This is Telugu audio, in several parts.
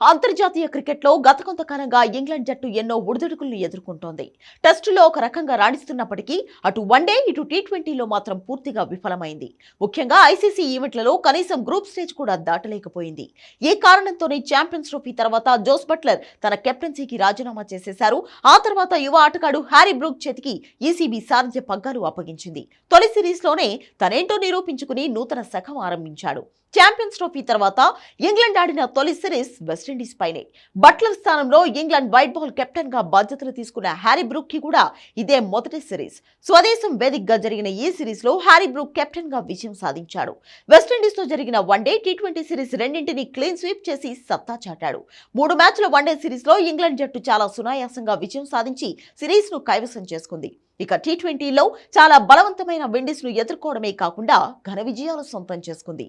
అంతర్జాతీయ క్రికెట్లో గత కొంతకాలంగా ఇంగ్లాండ్ జట్టు ఎన్నో ఒడిదుడుకులను ఎదుర్కొంటోంది. టెస్టులో ఒక రకంగా రాణిస్తున్నప్పటికీ అటు వన్డే ఇటు టీ ట్వంటీలో మాత్రం పూర్తిగా విఫలమైంది. ముఖ్యంగా ఐసీసీ ఈవెంట్లలో కనీసం గ్రూప్ స్టేజ్ కూడా దాటలేకపోయింది. ఈ కారణంతోనే ఛాంపియన్స్ ట్రోఫీ తర్వాత జోస్ బట్లర్ తన కెప్టెన్సీకి రాజీనామా చేసేశారు. ఆ తర్వాత యువ ఆటగాడు హ్యారీ బ్రూక్ చేతికి ఈసీబీ సారథ్య పగ్గాలు అప్పగించింది. తొలి సిరీస్లోనే తనేంటో నిరూపించుకుని నూతన శకం ఆరంభించాడు. ఛాంపియన్స్ ట్రోఫీ తర్వాత ఇంగ్లాండ్ ఆడిన తొలి సిరీస్ వెస్టిండీస్ పైనే. బట్లర్ స్థానంలో ఇంగ్లాండ్ వైట్ బాల్ కెప్టెన్గా బాధ్యతలు తీసుకున్న హ్యారీ బ్రూక్కి కూడా ఇదే మొదటి సిరీస్. స్వదేశం వేదికగా జరిగిన ఈ సిరీస్లో హ్యారీ బ్రూక్ కెప్టెన్గా విజయం సాధించాడు. వెస్టిండీస్తో జరిగిన one day T twenty series రెండింటిని క్లీన్ స్వీప్ చేసి సత్తా చాటాడు. మూడు మ్యాచ్ల వన్డే సిరీస్లో ఇంగ్లాండ్ జట్టు చాలా సునాయాసంగా విజయం సాధించి సిరీస్ను కైవసం చేసుకుంది. ఇక టీ ట్వంటీలో చాలా బలవంతమైన విండీస్ను ఎదుర్కోవడమే కాకుండా ఘన విజయాలు సొంతం చేసుకుంది.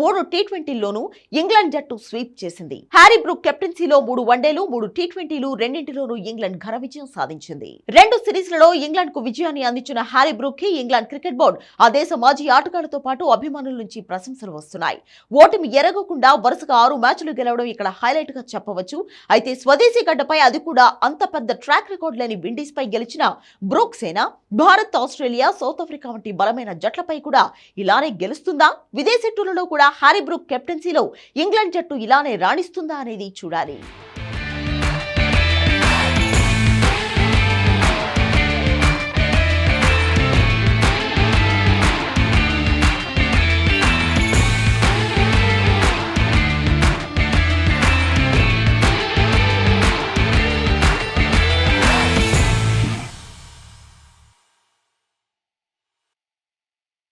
మూడు టీ ట్వంటీల్లోనూ ఇంగ్లాండ్ జట్టు స్వీప్ చేసింది. హ్యారీ బ్రూక్ కెప్టెన్సీలో మూడు వన్డేలు మూడు టీ ట్వంటీలు రెండింటిలోనూ ఇంగ్లాండ్ ఘన విజయం సాధించింది. రెండు సిరీస్లలో ఇంగ్లాండ్కు విజయాన్ని అందించిన హ్యారీ బ్రూక్కి ఇంగ్లాండ్ క్రికెట్ బోర్డు ఆ దేశ మాజీ ఆటగాళ్ళతో పాటు అభిమానుల నుంచి ప్రశంసలు వస్తున్నాయి. ఓటమి ఎరగకుండా వరుసగా ఆరు మ్యాచ్లు గెలవడం ఇక్కడ హైలైట్గా చెప్పవచ్చు. అయితే స్వదేశీ గడ్డపై అది కూడా అంత పెద్ద ట్రాక్ రికార్డ్ లేని విండీస్ పై గెలిచిన బ్రూక్ సేన భారత్ ఆస్ట్రేలియా సౌత్ ఆఫ్రికా వంటి బలమైన జట్లపై కూడా ఇలానే గెలుస్తుందా? విదేశీ టూర్లలో కూడా హ్యారీ బ్రూక్ కెప్టెన్సీలో ఇంగ్లాండ్ జట్టు ఇలానే రాణిస్తుందా అనేది చూడాలి.